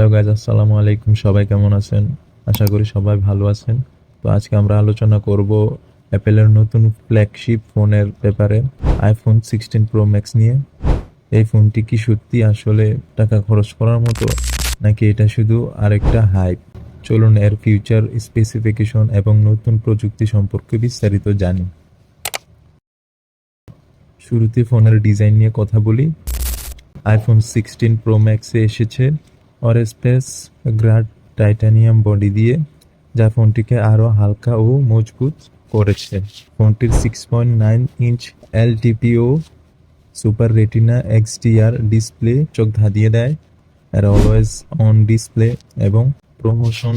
Hello guys আসসালামু আলাইকুম। সবাই কেমন আছেন? আশা করি সবাই ভালো আছেন। তো আজকে আমরা আলোচনা করব অ্যাপেলের নতুন ফ্ল্যাগশিপ ফোনের ব্যাপারে আইফোন সিক্সটিন প্রো ম্যাক্স নিয়ে। এই ফোনটি কি সত্যি আসলে টাকা খরচ করার মতো, নাকি এটা শুধু আরেকটা হাইপ চলুন এর ফিউচার স্পেসিফিকেশন এবং নতুন প্রযুক্তি সম্পর্কে বিস্তারিত জানি। শুরুতে ফোনের ডিজাইন নিয়ে কথা বলি। আইফোন সিক্সটিন প্রো ম্যাক্সে এসেছে। অরেস্পেস গ্রাড টাইটানিয়াম বডি দিয়ে, যা ফোনটিকে আরও হালকা ও মজবুত করেছে। ফোনটির six point nine inch LTPO super retina XDR display চোখ ধাঁধিয়ে দেয়, আর অলওয়েজ অন ডিসপ্লে এবং প্রমোশন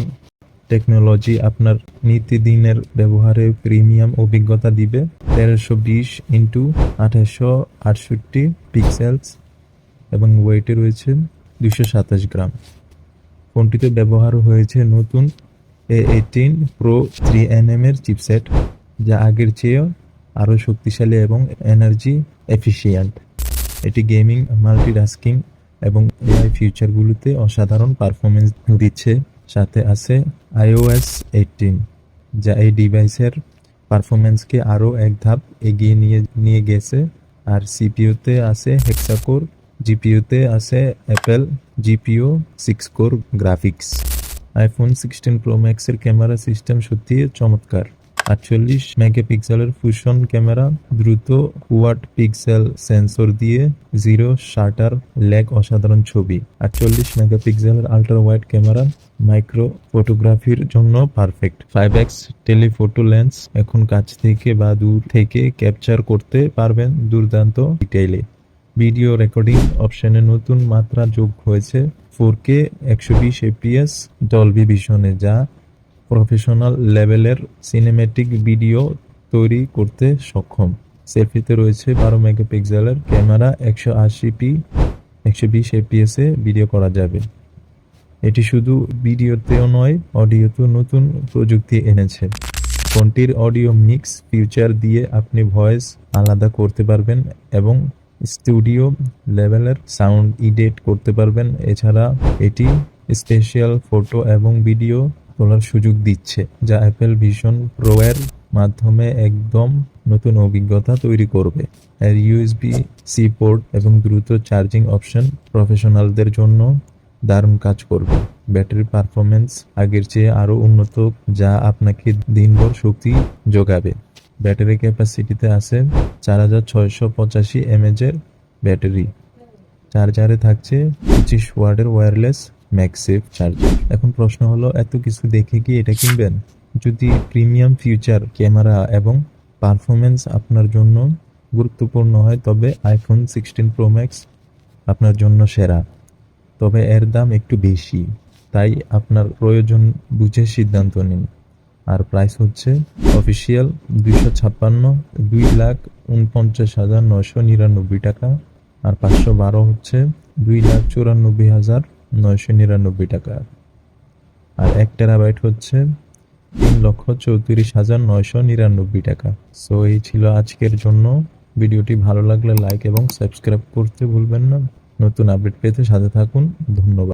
টেকনোলজি আপনার নিত্যদিনের ব্যবহারে প্রিমিয়াম অভিজ্ঞতা দিবে। তেরোশো বিশ ইন্টু আঠাশশো আটষট্টি পিক্সেলস এবং ওয়েটে রয়েছে দুশো সাতাশ গ্রাম। ফোনটিতে ব্যবহার হয়েছে নতুন A eighteen pro three NM এর চিপসেট যা আগের চেয়েও আরও শক্তিশালী এবং এনার্জি এফিসিয়েন্ট এটি গেমিং মাল্টিটাস্কিং এবং এআই ফিউচারগুলোতে অসাধারণ পারফরমেন্স দিচ্ছে। সাথে আছে আইওএস এইটিন যা এই ডিভাইসের পারফরমেন্সকে আরও এক ধাপ এগিয়ে নিয়ে নিয়ে গেছে। আর সিপিইউতে আছে হেক্সাকোর জিপিইউতে আছে Apple GPU six core graphics iPhone sixteen pro ম্যাক্সের ক্যামেরা সিস্টেম সত্যি চমৎকার। আটচল্লিশ মেগাপিক্সেলের ফুশন ক্যামেরা দ্রুত কোয়াড পিক্সেল সেন্সর দিয়ে জিরো শাটার ল্যাগ অসাধারণ ছবি। আটচল্লিশ মেগাপিক্সেলের আল্ট্রা ওয়াইড ক্যামেরা মাইক্রো ফটোগ্রাফির জন্য perfect five X telephoto lens এখন কাছ থেকে বা দূর থেকে ক্যাপচার করতে পারবেন দুর্দান্ত ডিটেইলে ভিডিও রেকর্ডিং অপশনে নতুন মাত্রা যোগ হয়েছে। ফোর কে একশো বিশ এপিএস ডলবি ভিশনে যা প্রফেশনাল লেভেলের সিনেমেটিক ভিডিও তৈরি করতে সক্ষম। সেলফিতে রয়েছে বারো মেগাপিক্সেলের ক্যামেরা, একশো আশি পি, একশো বিশ এপিএস ভিডিও করা যাবে। এটি শুধু ভিডিওতেও নয়, অডিওতেও নতুন প্রযুক্তি এনেছে। ফোনটির অডিও মিক্স ফিউচার দিয়ে আপনি ভয়েস আলাদা করতে পারবেন এবং স্টুডিও লেভেলের সাউন্ড ইডিট করতে পারবেন। এছাড়া এটি স্পেশাল ফটো এবং ভিডিও তোলার সুযোগ দিচ্ছে, যা অ্যাপেল ভিশন প্রো এর মাধ্যমে একদম নতুন অভিজ্ঞতা তৈরি করবে। এর ইউএসবি সি পোর্ট এবং দ্রুত চার্জিং অপশন প্রফেশনালদের জন্য দারুণ কাজ করবে। ব্যাটারি পারফরমেন্স আগের চেয়ে আরও উন্নত, যা আপনাকে দিনভর শক্তি যোগাবে। ব্যাটারি ক্যাপাসিটিতে আছে চার হাজার ছয়শো পঁচাশি এমএজের ব্যাটারি। চার্জারে থাকছে পঁচিশ ওয়ার্ডের ওয়্যারলেস ম্যাক্সেফ চার্জার। এখন প্রশ্ন হলো, এত কিছু দেখে কি এটা কিনবেন? যদি প্রিমিয়াম ফিউচার ক্যামেরা এবং পারফরমেন্স আপনার জন্য গুরুত্বপূর্ণ হয়, তবে আইফোন সিক্সটিন প্রো ম্যাক্স আপনার জন্য সেরা। তবে এর দাম একটু বেশি, তাই আপনার প্রয়োজন বুঝে সিদ্ধান্ত নিন। আর প্রাইস হচ্ছে অফিসিয়াল দুইশো ছাপ্পান্ন, দুই লাখ উনপঞ্চাশ হাজার নয়শো নিরানব্বই টাকা আর পাঁচশো বারো হচ্ছে দুই লাখ চুরানব্বই হাজার নয়শো নিরানব্বই টাকা। আর এক টেরাবাইট হচ্ছে তিন লক্ষ চৌত্রিশ হাজার নয়শো নিরানব্বই টাকা। সো এই ছিল আজকের জন্য। ভিডিওটি ভালো লাগলে লাইক এবং সাবস্ক্রাইব করতে ভুলবেন না। নতুন আপডেট পেতে সাথে থাকুন। ধন্যবাদ।